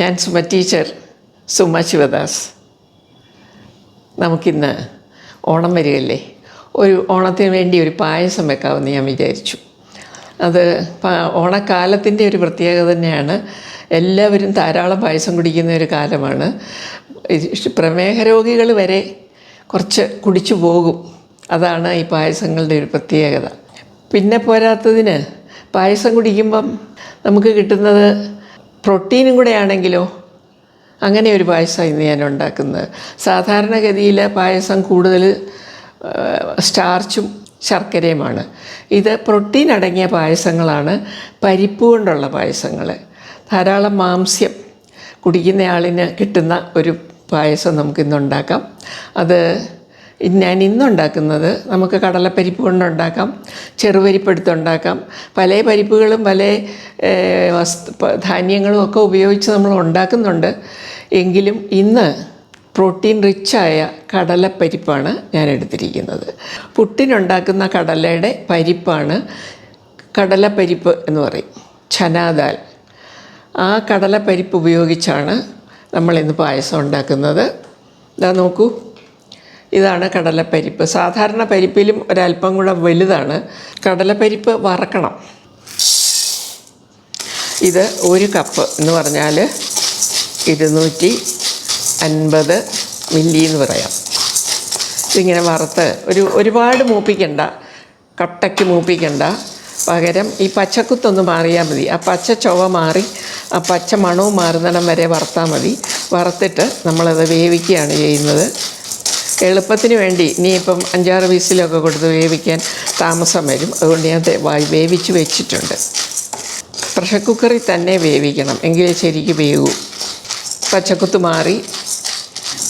ഞാൻ സുമ ടീച്ചർ സുമ ശിവദാസ്. നമുക്കിന്ന് ഓണം വരികയല്ലേ? ഒരു ഓണത്തിന് വേണ്ടി ഒരു പായസം വെക്കാമെന്ന് ഞാൻ വിചാരിച്ചു. അത് ഓണക്കാലത്തിന്റെ ഒരു പ്രത്യേകത തന്നെയാണ്. എല്ലാവരും ധാരാളം പായസം കുടിക്കുന്ന ഒരു കാലമാണ്. പ്രമേഹ രോഗികൾ വരെ കുറച്ച് കുടിച്ചു പോകും. അതാണ് ഈ പായസങ്ങളുടെ ഒരു പ്രത്യേകത. പിന്നെ പോരാത്തതിന് പായസം കുടിക്കുമ്പം നമുക്ക് കിട്ടുന്നത് പ്രോട്ടീനും കൂടെ ആണെങ്കിലോ അങ്ങനെ ഒരു പായസം ഇന്ന് ഞാൻ ഉണ്ടാക്കുന്നത്. സാധാരണഗതിയിൽ പായസം കൂടുതൽ സ്റ്റാർച്ചും ശർക്കരയുമാണ്. ഇത് പ്രോട്ടീൻ അടങ്ങിയ പായസങ്ങളാണ്. പരിപ്പ് കൊണ്ടുള്ള പായസങ്ങൾ. ധാരാളം മാംസ്യം കുടിക്കുന്ന ആളിന് കിട്ടുന്ന ഒരു പായസം നമുക്കിന്ന് ഉണ്ടാക്കാം. അത് ഞാൻ ഇന്നുണ്ടാക്കുന്നത് നമുക്ക് കടലപ്പരിപ്പ് കൊണ്ടുണ്ടാക്കാം ചെറുപരിപ്പ് എടുത്തുണ്ടാക്കാം പല പരിപ്പുകളും പല വസ്തു ധാന്യങ്ങളും ഒക്കെ ഉപയോഗിച്ച് നമ്മൾ ഉണ്ടാക്കുന്നുണ്ട്. എങ്കിലും ഇന്ന് പ്രോട്ടീൻ റിച്ചായ കടലപ്പരിപ്പാണ് ഞാൻ എടുത്തിരിക്കുന്നത്. പുട്ടിനുണ്ടാക്കുന്ന കടലയുടെ പരിപ്പാണ് കടലപ്പരിപ്പ് എന്ന് പറയും. ചനാദാൽ ആ കടലപ്പരിപ്പ് ഉപയോഗിച്ചാണ് നമ്മളിന്ന് പായസം ഉണ്ടാക്കുന്നത്. ഇതാ നോക്കൂ. ഇതാണ് കടലപ്പരിപ്പ്. സാധാരണ പരിപ്പിലും ഒരല്പം കൂടെ വലുതാണ്. കടലപ്പരിപ്പ് വറക്കണം. ഇത് ഒരു കപ്പ് എന്ന് പറഞ്ഞാൽ ഇരുന്നൂറ്റി അൻപത് മില്ലി എന്ന് പറയാം. ഇതിങ്ങനെ വറുത്ത് ഒരു ഒരുപാട് മൂപ്പിക്കണ്ട. കട്ടയ്ക്ക് മൂപ്പിക്കണ്ട. പകരം ഈ പച്ചക്കുത്തൊന്ന് മാറിയാൽ മതി. ആ പച്ച ചൊവ മാറി ആ പച്ച മണവും മാറുന്നിടം വരെ വറുത്താൽ മതി. വറുത്തിട്ട് നമ്മളത് വേവിക്കുകയാണ് ചെയ്യുന്നത്. എളുപ്പത്തിന് വേണ്ടി ഇനിയിപ്പം അഞ്ചാറ് വീസിലൊക്കെ കൊടുത്ത് വേവിക്കാൻ താമസം വരും. അതുകൊണ്ട് ഞാൻ വേവിച്ച് വെച്ചിട്ടുണ്ട്. പ്രഷർ കുക്കറിൽ തന്നെ വേവിക്കണം. എങ്കിലേ ശരിക്ക് വേവൂ. പച്ചക്കുത്ത് മാറി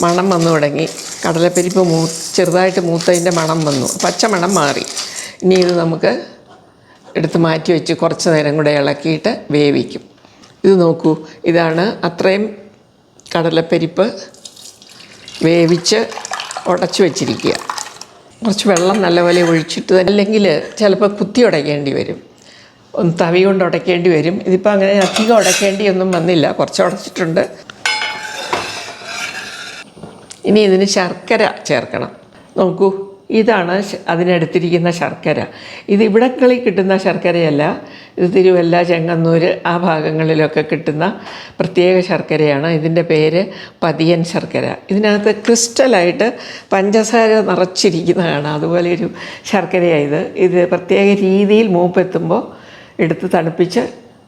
മണം വന്നു തുടങ്ങി. കടലപ്പരിപ്പ് മൂ ചെറുതായിട്ട് മൂത്തതിന്റെ മണം വന്നു. പച്ച മണം മാറി. ഇനി ഇത് നമുക്ക് എടുത്ത് മാറ്റി വെച്ച് കുറച്ച് നേരം കൂടെ ഇളക്കിയിട്ട് വേവിക്കും. ഇത് നോക്കൂ. ഇതാണ് അത്രയും കടലപ്പരിപ്പ് വേവിച്ച് ഉടച്ചു വെച്ചിരിക്കുക. കുറച്ച് വെള്ളം നല്ലപോലെ ഒഴിച്ചിട്ട് അല്ലെങ്കിൽ ചിലപ്പോൾ കുത്തി ഉടയ്ക്കേണ്ടി വരും. ഒന്ന് തവി കൊണ്ട് ഉടയ്ക്കേണ്ടി വരും. ഇതിപ്പോൾ അങ്ങനെ അധികം ഉടയ്ക്കേണ്ടി ഒന്നും വന്നില്ല. കുറച്ച് ഉടച്ചിട്ടുണ്ട്. ഇനി ഇതിന് ശർക്കര ചേർക്കണം. നോക്കൂ. ഇതാണ് അതിനെടുത്തിരിക്കുന്ന ശർക്കര. ഇത് ഇവിടങ്ങളിൽ കിട്ടുന്ന ശർക്കരയല്ല. ഇത് തിരുവല്ല ചെങ്ങന്നൂർ ആ ഭാഗങ്ങളിലൊക്കെ കിട്ടുന്ന പ്രത്യേക ശർക്കരയാണ്. ഇതിന്റെ പേര് പതിയൻ ശർക്കര. ഇതിനകത്ത് ക്രിസ്റ്റലായിട്ട് പഞ്ചസാര നിറച്ചിരിക്കുന്നതാണ്. അതുപോലെ ഒരു ശർക്കരയാണ് ഇത്. ഇത് പ്രത്യേക രീതിയിൽ മൂപ്പെത്തുമ്പോൾ എടുത്ത് തണുപ്പിച്ച്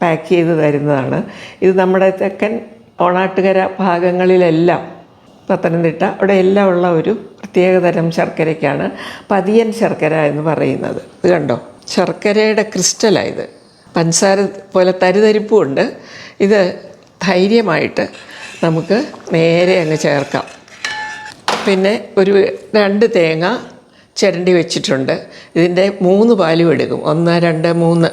പാക്ക് ചെയ്ത് തരുന്നതാണ്. ഇത് നമ്മുടെ തെക്കൻ ഓണാട്ടുകര ഭാഗങ്ങളിലെല്ലാം പത്തനംതിട്ട അവിടെ എല്ലാം ഉള്ള ഒരു പ്രത്യേകതരം ശർക്കരയ്ക്കാണ് പതിയൻ ശർക്കര എന്ന് പറയുന്നത്. ഇത് കണ്ടോ? ശർക്കരയുടെ ക്രിസ്റ്റലായത് പഞ്ചസാര പോലെ തരിതരിപ്പുമുണ്ട് ഇത് ധൈര്യമായിട്ട് നമുക്ക് നേരെ അങ്ങ് ചേർക്കാം. പിന്നെ ഒരു രണ്ട് തേങ്ങ ചിരണ്ടി വെച്ചിട്ടുണ്ട്. ഇതിന്റെ മൂന്ന് പാലും എടുക്കും. ഒന്ന് രണ്ട് മൂന്ന്.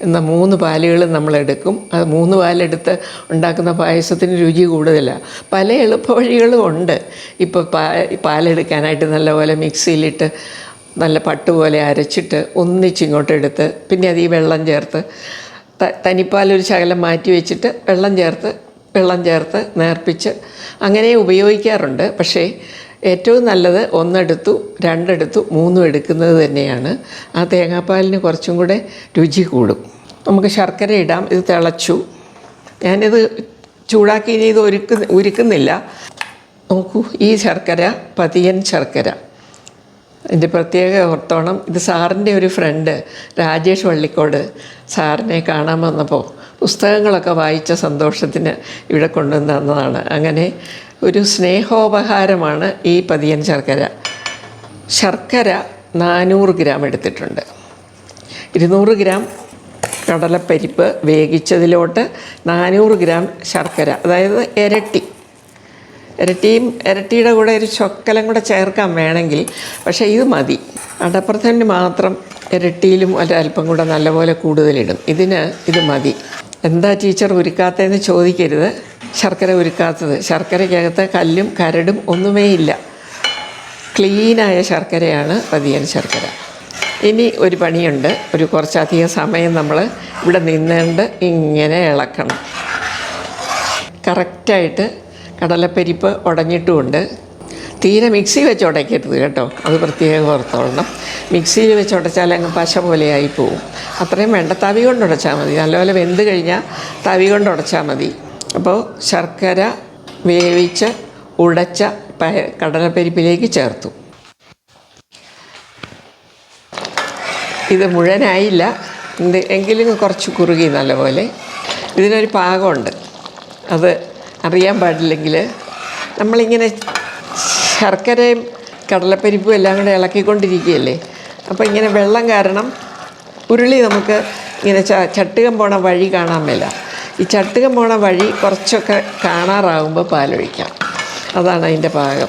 എന്ന മൂന്ന് പാലുകൾ നമ്മളെടുക്കും അത് മൂന്ന് പാലെടുത്ത് ഉണ്ടാക്കുന്ന പായസത്തിന് രുചി കൂടുതലാണ് പല എളുപ്പവഴികളും ഉണ്ട്. ഇപ്പോൾ പാ പാലെടുക്കാനായിട്ട് നല്ലപോലെ മിക്സിയിലിട്ട് നല്ല പട്ട് പോലെ അരച്ചിട്ട് ഒന്നിച്ചിങ്ങോട്ട് എടുത്ത് പിന്നെ അത് ഈ വെള്ളം ചേർത്ത് ത- തനിപ്പാലൊരു ശകലം മാറ്റി വെച്ചിട്ട് വെള്ളം ചേർത്ത് വെള്ളം ചേർത്ത് നേർപ്പിച്ച് അങ്ങനെ ഉപയോഗിക്കാറുണ്ട്. പക്ഷേ ഏറ്റവും നല്ലത് ഒന്നെടുത്തു രണ്ടെടുത്തു മൂന്നും എടുക്കുന്നത് തന്നെയാണ്. ആ തേങ്ങാപ്പാലിന് കുറച്ചും കൂടെ രുചി കൂടും. നമുക്ക് ശർക്കര ഇടാം. ഇത് തിളച്ചു. ഞാനിത് ചൂടാക്കി ഇനി ഇത് ഒരുക്കു ഉരുക്കുന്നില്ല. നോക്കൂ ഈ ശർക്കര പതിയൻ ശർക്കര. എന്റെ പ്രത്യേക ഓർത്തോണം. ഇത് സാറിന്റെ ഒരു ഫ്രണ്ട് രാജേഷ് വള്ളിക്കോട് സാറിനെ കാണാൻ വന്നപ്പോൾ പുസ്തകങ്ങളൊക്കെ വായിച്ച സന്തോഷത്തിന് ഇവിടെ കൊണ്ടുവന്നതാണ് അങ്ങനെ ഒരു സ്നേഹോപഹാരമാണ് ഈ പതിയൻ ശർക്കര. ശർക്കര നാനൂറ് ഗ്രാം എടുത്തിട്ടുണ്ട്. ഇരുന്നൂറ് ഗ്രാം കടലപ്പരിപ്പ് വേവിച്ചതിലോട്ട് നാനൂറ് ഗ്രാം ശർക്കര അതായത് ഇരട്ടി. ഇരട്ടിയും ഇരട്ടിയുടെ കൂടെ ഒരു ചൊക്കലം കൂടെ ചേർക്കാൻ വേണമെങ്കിൽ പക്ഷേ ഇത് മതി. അടപ്രഥന് മാത്രം ഇരട്ടിയിലും ഒരല്പം കൂടെ നല്ലപോലെ കൂടുതലിടും. ഇതിന് ഇത് മതി. എന്താ ടീച്ചർ ഉരുക്കാത്തതെന്ന് ചോദിക്കരുത്. ശർക്കര ഉരുക്കാത്തത്. ശർക്കരയ്ക്കകത്ത് കല്ലും കരടും ഒന്നുമേ ഇല്ല ക്ലീനായ ശർക്കരയാണ് പതിയൻ ശർക്കര. ഇനി ഒരു പണിയുണ്ട്. ഒരു കുറച്ചധികം സമയം നമ്മൾ ഇവിടെ നിന്നുകൊണ്ട് ഇങ്ങനെ ഇളക്കണം. കറക്റ്റായിട്ട് കടലപ്പരിപ്പ് ഉടഞ്ഞിട്ടുമുണ്ട്. തീരെ മിക്സി വെച്ച് ഉടയ്ക്കരുത് കേട്ടോ. അത് പ്രത്യേകം ഓർത്തോളണം. മിക്സിയിൽ വെച്ച് ഉടച്ചാൽ അങ്ങ് പശ പോലെയായി പോവും. അത്രയും വേണ്ട. തവി കൊണ്ട് ഉടച്ചാൽ മതി. നല്ലപോലെ വെന്ത് കഴിഞ്ഞാൽ തവി കൊണ്ട് ഉടച്ചാൽ മതി. അപ്പോൾ ശർക്കര വേവിച്ച് ഉടച്ച കടലപ്പരിപ്പിലേക്ക് ചേർത്തു. ഇത് മുഴുവനായില്ല. എങ്കിലും കുറച്ച് കുറുകി നല്ലപോലെ. ഇതിനൊരു പാകമുണ്ട്. അത് അറിയാൻ പാടില്ലെങ്കിൽ നമ്മളിങ്ങനെ ശർക്കരയും കടലപ്പരിപ്പും എല്ലാം കൂടെ ഇളക്കിക്കൊണ്ടിരിക്കുകയല്ലേ? അപ്പോൾ ഇങ്ങനെ വെള്ളം കാരണം ഉരുളി നമുക്ക് ഇങ്ങനെ ച ചട്ടുകം പോണ വഴി കാണാൻ മേല. ഈ ചട്ടുകം പോണ വഴി കുറച്ചൊക്കെ കാണാറാകുമ്പോൾ പാലൊഴിക്കാം. അതാണ് അതിന്റെ പാകം.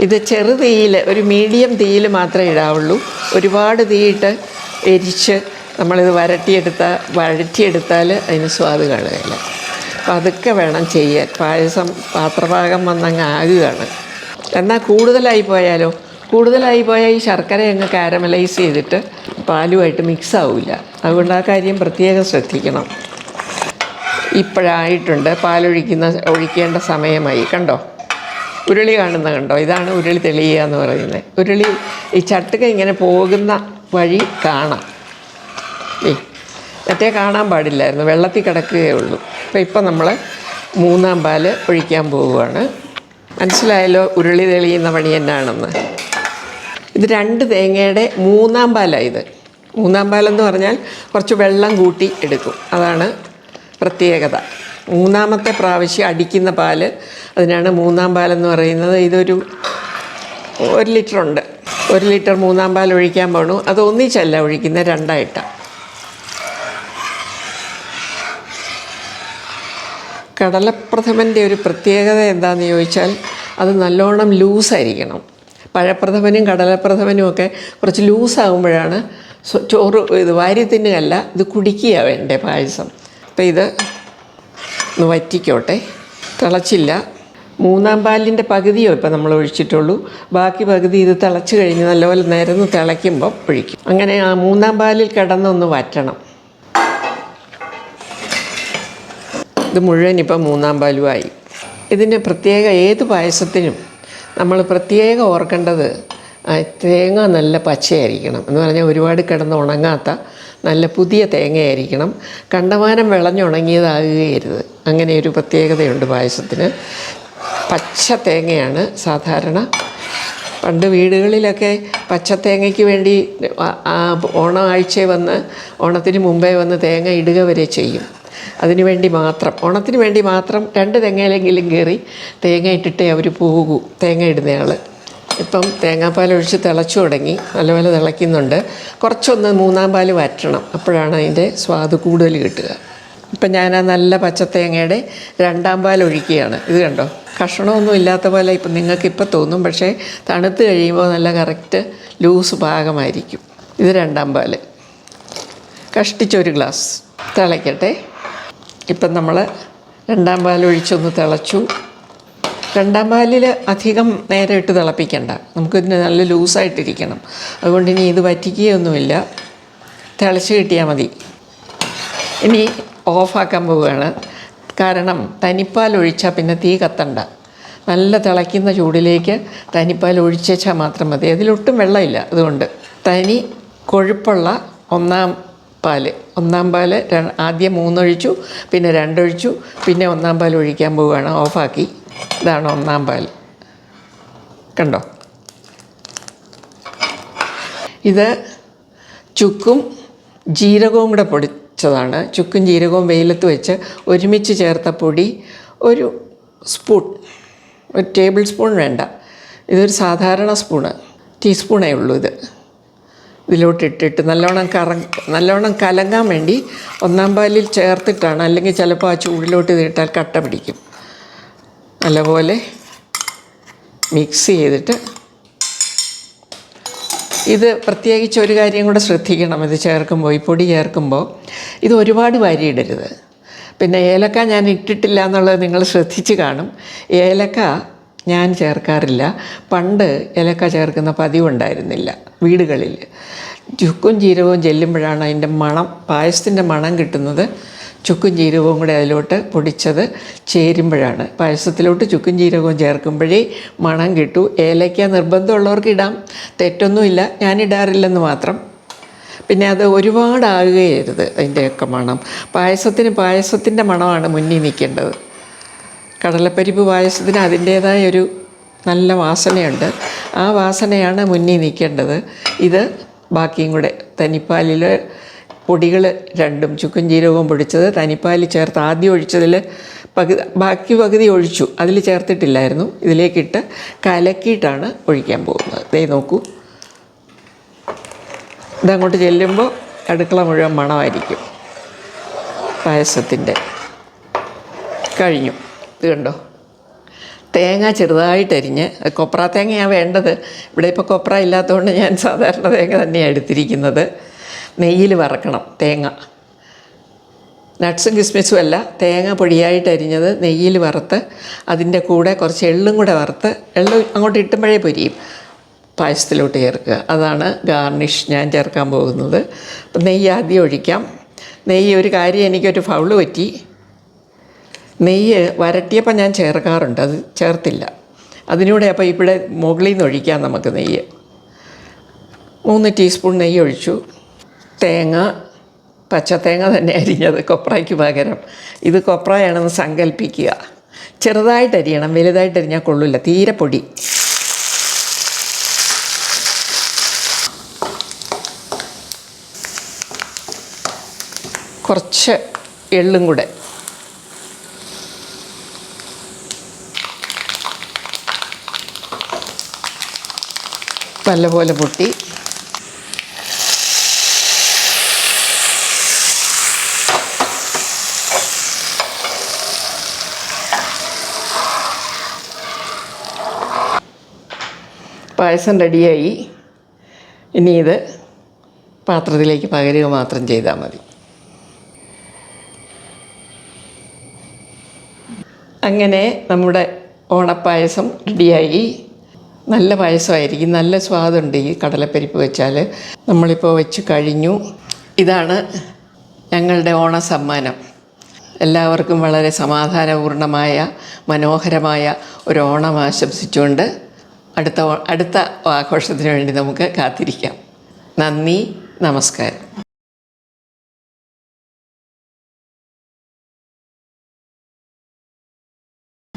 ഇത് ചെറു തീയിൽ ഒരു മീഡിയം തീയിൽ മാത്രമേ ഇടാവുള്ളൂ. ഒരുപാട് തീയിട്ട് എരിച്ച് നമ്മളിത് വരട്ടിയെടുത്താൽ വഴറ്റിയെടുത്താൽ അതിന് സ്വാദ് കളയില്ല അപ്പം അതൊക്കെ വേണം ചെയ്യാൻ. പായസം പാത്രഭാഗം വന്നങ്ങ് ആകുകയാണ്. എന്നാൽ കൂടുതലായി പോയാലോ? കൂടുതലായി പോയാൽ ഈ ശർക്കര അങ്ങ് കാരമലൈസ് ചെയ്തിട്ട് പാലുമായിട്ട് മിക്സ് ആവില്ല അതുകൊണ്ട് ആ കാര്യം പ്രത്യേകം ശ്രദ്ധിക്കണം. ഇപ്പോഴായിട്ടുണ്ട് പാലൊഴിക്കുന്ന ഒഴിക്കേണ്ട സമയമായി. കണ്ടോ? ഉരുളി കാണുന്ന കണ്ടോ? ഇതാണ് ഉരുളി തെളിയുക എന്ന് പറയുന്നത്. ഉരുളി ഈ ചട്ടുക ഇങ്ങനെ പോകുന്ന വഴി കാണാം. ഏ മറ്റേ കാണാൻ പാടില്ലായിരുന്നു. വെള്ളത്തിൽ കിടക്കുകയേ ഉള്ളൂ. അപ്പോൾ ഇപ്പം നമ്മൾ മൂന്നാം പാൽ ഒഴിക്കാൻ പോവുകയാണ്. മനസ്സിലായല്ലോ ഉരുളി തെളിയുന്ന പണി എന്നാണെന്ന്. ഇത് രണ്ട് തേങ്ങയുടെ മൂന്നാം പാലാണ് ഇത്. മൂന്നാം പാലെന്ന് പറഞ്ഞാൽ കുറച്ച് വെള്ളം കൂട്ടി എടുക്കും. അതാണ് പ്രത്യേകത. മൂന്നാമത്തെ പ്രാവശ്യം അടിക്കുന്ന പാൽ അതിനാണ് മൂന്നാം പാലെന്ന് പറയുന്നത്. ഇതൊരു ഒരു ലിറ്ററുണ്ട്. ഒരു ലിറ്റർ മൂന്നാം പാൽ ഒഴിക്കാൻ പോണു. അത് ഒന്നിച്ചല്ല ഒഴിക്കുന്നത് രണ്ടായിട്ടാണ് കടലപ്രഥമന്റെ ഒരു പ്രത്യേകത എന്താണെന്ന് ചോദിച്ചാൽ അത് നല്ലോണം ലൂസായിരിക്കണം. പഴപ്രഥമനും കടലപ്രഥമനും ഒക്കെ കുറച്ച് ലൂസാകുമ്പോഴാണ് ചോറ് ഇത് വാരി ഇത് കുടിക്കുക വേണ്ടേ പായസം. അപ്പോൾ ഇത് ഒന്ന് വറ്റിക്കോട്ടെ. തിളച്ചില്ല. മൂന്നാം പാലിന്റെ പകുതിയോ ഇപ്പോൾ നമ്മൾ ഒഴിച്ചിട്ടുള്ളൂ. ബാക്കി പകുതി ഇത് തിളച്ച് കഴിഞ്ഞ് നല്ലപോലെ നിരന്ന് തിളയ്ക്കുമ്പോൾ ഒഴിക്കും. അങ്ങനെ ആ മൂന്നാം പാലിൽ കിടന്നൊന്ന് വറ്റണം. ഇത് മുഴുവൻ ഇപ്പം മൂന്നാം പാലുമായി. ഇതിന്റെ പ്രത്യേക ഏത് പായസത്തിനും നമ്മൾ പ്രത്യേകം ഓർക്കേണ്ടത് തേങ്ങ നല്ല പച്ചയായിരിക്കണം എന്ന് പറഞ്ഞാൽ ഒരുപാട് കിടന്ന് ഉണങ്ങാത്ത നല്ല പുതിയ തേങ്ങയായിരിക്കണം. കണ്ടമാനം വിളഞ്ഞുണങ്ങിയതാകുകയരുത്. അങ്ങനെ ഒരു പ്രത്യേകതയുണ്ട് പായസത്തിന്. പച്ച തേങ്ങയാണ് സാധാരണ. പണ്ട് വീടുകളിലൊക്കെ പച്ച തേങ്ങയ്ക്ക് വേണ്ടി ഓണം ആഴ്ച വന്ന് ഓണത്തിന് മുമ്പേ വന്ന് തേങ്ങ ഇടുക വരെ ചെയ്യും. അതിനു വേണ്ടി മാത്രം. ഓണത്തിന് വേണ്ടി മാത്രം രണ്ട് തേങ്ങയിലെങ്കിലും കയറി തേങ്ങ ഇട്ടിട്ടേ അവർ പോകൂ. തേങ്ങ ഇടുന്നയാൾ ഇപ്പം തേങ്ങാപ്പാൽ ഒഴിച്ച് തിളച്ചു തുടങ്ങി. നല്ലപോലെ തിളയ്ക്കുന്നുണ്ട്. കുറച്ചൊന്ന് മൂന്നാം പാൽ വറ്റണം. അപ്പോഴാണ് അതിന്റെ സ്വാദ് കൂടുതൽ കിട്ടുക. ഇപ്പം ഞാൻ ആ നല്ല പച്ചത്തേങ്ങയുടെ രണ്ടാം പാൽ ഒഴിക്കുകയാണ്. ഇത് കണ്ടോ? കഷണമൊന്നും ഇല്ലാത്ത പോലെ ഇപ്പം നിങ്ങൾക്കിപ്പോൾ തോന്നും. പക്ഷേ തണുത്ത് കഴിയുമ്പോൾ നല്ല കറക്റ്റ് ലൂസ് ഭാഗമായിരിക്കും ഇത് രണ്ടാം പാൽ കഷ്ടിച്ചൊരു ഗ്ലാസ്. തിളയ്ക്കട്ടെ. ഇപ്പം നമ്മൾ രണ്ടാം പാൽ ഒഴിച്ചൊന്ന് തിളച്ചു. രണ്ടാം പാലിൽ അധികം നേരെ ഇട്ട് തിളപ്പിക്കണ്ട. നമുക്കിതിന് നല്ല ലൂസായിട്ടിരിക്കണം. അതുകൊണ്ട് ഇനി ഇത് വറ്റിക്കുകയൊന്നുമില്ല. തിളച്ച് കിട്ടിയാൽ മതി. ഇനി ഓഫാക്കാൻ പോവുകയാണ്. കാരണം തനിപ്പാൽ ഒഴിച്ചാൽ പിന്നെ തീ കത്തണ്ട. നല്ല തിളയ്ക്കുന്ന ചൂടിലേക്ക് തനിപ്പാൽ ഒഴിച്ചാൽ മാത്രം മതി. അതിലൊട്ടും വെള്ളമില്ല. അതുകൊണ്ട് തനി കൊഴുപ്പുള്ള ഒന്നാം പാൽ. ഒന്നാം പാൽ ആദ്യം മൂന്നൊഴിച്ചു പിന്നെ രണ്ടൊഴിച്ചു പിന്നെ ഒന്നാം പാൽ ഒഴിക്കാൻ പോവുകയാണ്. ഓഫാക്കി. ഇതാണ് ഒന്നാം പാൽ കണ്ടോ? ഇത് ചുക്കും ജീരകവും കൂടെ പൊടിച്ചതാണ്. ചുക്കും ജീരകവും വെയിലത്ത് വെച്ച് ഒരുമിച്ച് ചേർത്ത പൊടി ഒരു സ്പൂൺ ഒരു ടേബിൾ സ്പൂൺ വേണ്ട. ഇതൊരു സാധാരണ സ്പൂണ്. ടീസ്പൂണേ ഉള്ളൂ ഇത്. ഇതിലോട്ട് നല്ലോണം കറ നല്ലോണം കലങ്ങാൻ വേണ്ടി ഒന്നാം പാലിൽ ചേർത്തിട്ടാണ് അല്ലെങ്കിൽ ചിലപ്പോൾ ആ ചൂടിലോട്ട് ഇതിട്ടാൽ കട്ട പിടിക്കും. നല്ലപോലെ മിക്സ് ചെയ്തിട്ട് ഇത് പ്രത്യേകിച്ച് ഒരു കാര്യം കൂടെ ശ്രദ്ധിക്കണം ഇത് ചേർക്കുമ്പോൾ ഈ പൊടി ചേർക്കുമ്പോൾ. ഇത് ഒരുപാട് വാരിയിടരുത് പിന്നെ ഏലക്ക ഞാൻ ഇട്ടിട്ടില്ല എന്നുള്ളത് നിങ്ങൾ ശ്രദ്ധിച്ച് കാണും. ഏലക്ക ഞാൻ ചേർക്കാറില്ല. പണ്ട് ഏലക്ക ചേർക്കുന്ന പതിവുണ്ടായിരുന്നില്ല വീടുകളിൽ. ചുക്കും ജീരകവും ചെല്ലുമ്പോഴാണ് അതിന്റെ മണം പായസത്തിന്റെ മണം കിട്ടുന്നത്. ചുക്കും ജീരകവും കൂടെ അതിലോട്ട് പൊടിച്ചത് ചേരുമ്പോഴാണ്. പായസത്തിലോട്ട് ചുക്കും ജീരകവും ചേർക്കുമ്പോഴേ മണം കിട്ടൂ. ഏലയ്ക്ക നിർബന്ധമുള്ളവർക്ക് ഇടാം. തെറ്റൊന്നുമില്ല. ഞാൻ ഇടാറില്ലെന്ന് മാത്രം. പിന്നെ അത് ഒരുപാടാകുകയരുത് അതിന്റെയൊക്കെ മണം. പായസത്തിന് പായസത്തിന്റെ മണമാണ് മുന്നിൽ നിൽക്കേണ്ടത്. കടലപ്പരിപ്പ് പായസത്തിന് അതിന്റേതായ ഒരു നല്ല വാസനയുണ്ട്. ആ വാസനയാണ് മുന്നിൽ നിൽക്കേണ്ടത്. ഇത് ബാക്കിയും കൂടെ തനിപ്പാലിൽ പൊടികൾ രണ്ടും ചുക്കും ജീരകവും പൊടിച്ചത് തനിപ്പാലിൽ ചേർത്ത് ആദ്യം ഒഴിച്ചതിൽ പകുതി ബാക്കി പകുതി ഒഴിച്ചു. അതിൽ ചേർത്തിട്ടില്ലായിരുന്നു. ഇതിലേക്കിട്ട് കലക്കിയിട്ടാണ് ഒഴിക്കാൻ പോകുന്നത്. ദേ നോക്കൂ. ഇതങ്ങോട്ട് ചെല്ലുമ്പോൾ അടുക്കള മുഴുവൻ മണമായിരിക്കും. പായസത്തിന്റെ കഴിഞ്ഞു. ഇത് കണ്ടോ? തേങ്ങ ചെറുതായിട്ട് അരിഞ്ഞ് കൊപ്ര തേങ്ങയാണ് വേണ്ടത്. ഇവിടെ ഇപ്പോൾ കൊപ്ര ഇല്ലാത്തതുകൊണ്ട് ഞാൻ സാധാരണ തേങ്ങ തന്നെയാണ് എടുത്തിരിക്കുന്നത്. നെയ്യിൽ വറക്കണം തേങ്ങ. നട്ട്സും കിസ്മിസും അല്ല തേങ്ങ പൊടിയായിട്ട് അരിഞ്ഞത് നെയ്യിൽ വറുത്ത് അതിന്റെ കൂടെ കുറച്ച് എള്ളും കൂടെ വറുത്ത് എള്ള് അങ്ങോട്ട് ഇട്ടുമ്പോഴേ പൊരിയും. പായസത്തിലോട്ട് ചേർക്കുക. അതാണ് ഗാർണിഷ് ഞാൻ ചേർക്കാൻ പോകുന്നത്. നെയ്യ് ആദ്യം ഒഴിക്കാം. നെയ്യ് ഒരു കാര്യം എനിക്കൊരു ഫൗൾ പറ്റി. നെയ്യ് വരട്ടിയപ്പോൾ ഞാൻ ചേർക്കാറുണ്ട് അത് ചേർത്തില്ല. അതിനൂടെ അപ്പോൾ ഇവിടെ മുകളിൽ നിന്ന് ഒഴിക്കാം നമുക്ക് നെയ്യ്. മൂന്ന് ടീസ്പൂൺ നെയ്യ് ഒഴിച്ചു. തേങ്ങ പച്ചത്തേങ്ങ തന്നെ അരിഞ്ഞത് കൊപ്രയ്ക്ക് പകരം. ഇത് കൊപ്രയാണെന്ന് സങ്കല്പിക്കുക ചെറുതായിട്ട് അരിയണം വലുതായിട്ട് അരിഞ്ഞാൽ കൊള്ളില്ല തീരെ പൊടി. കുറച്ച് എള്ളും കൂടെ. നല്ലപോലെ പൊട്ടി. പായസം റെഡിയായി. ഇനി ഇത് പാത്രത്തിലേക്ക് പകരുക മാത്രം ചെയ്താൽ മതി. അങ്ങനെ നമ്മുടെ ഓണപ്പായസം റെഡിയായി. നല്ല പായസമായിരിക്കും. നല്ല സ്വാദുണ്ട് ഈ കടലപ്പരിപ്പ് വെച്ചാൽ. നമ്മളിപ്പോൾ വെച്ച് കഴിഞ്ഞു. ഇതാണ് ഞങ്ങളുടെ ഓണ സമ്മാനം എല്ലാവർക്കും വളരെ സമാധാനപൂർണമായ മനോഹരമായ ഒരു ഓണം ആശംസിച്ചുകൊണ്ട് അടുത്ത അടുത്ത ആഘോഷത്തിന് വേണ്ടി നമുക്ക് കാത്തിരിക്കാം. നന്ദി നമസ്കാരം.